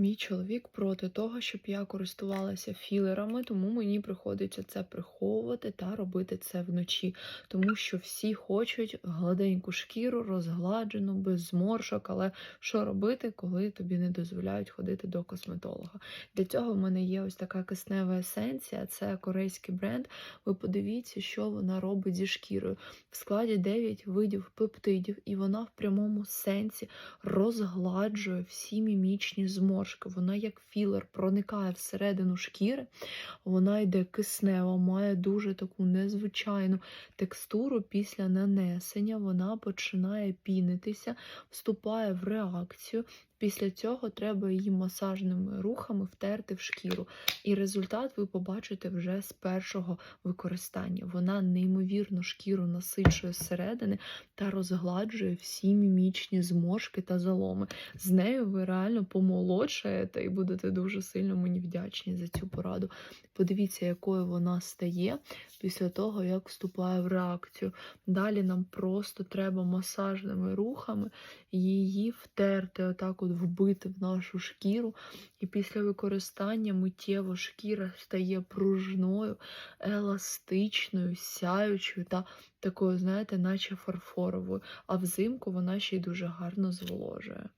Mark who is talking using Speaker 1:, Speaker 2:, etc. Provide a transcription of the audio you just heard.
Speaker 1: Мій чоловік проти того, щоб я користувалася філерами, тому мені приходиться це приховувати та робити це вночі, тому що всі хочуть гладеньку шкіру, розгладжену, без зморшок. Але що робити, коли тобі не дозволяють ходити до косметолога? Для цього в мене є ось така киснева есенція, це корейський бренд. Ви подивіться, що вона робить зі шкірою. В складі 9 видів пептидів, і вона в прямому сенсі розгладжує всі мімічні зморшки. Вона як філер проникає всередину шкіри, вона йде киснева, має дуже таку незвичайну текстуру після нанесення. Вона починає пінитися, вступає в реакцію. Після цього треба її масажними рухами втерти в шкіру. І результат ви побачите вже з першого використання. Вона неймовірно шкіру насичує зсередини та розгладжує всі мімічні зморшки та заломи. З нею ви реально помолодшаєте і будете дуже сильно мені вдячні за цю пораду. Подивіться, якою вона стає після того, як вступає в реакцію. Далі нам просто треба масажними рухами її втерти, отак от вбити в нашу шкіру. І після використання миттєво шкіра стає пружною, еластичною, сяючою та такою, знаєте, наче фарфоровою. А взимку вона ще й дуже гарно зволожує.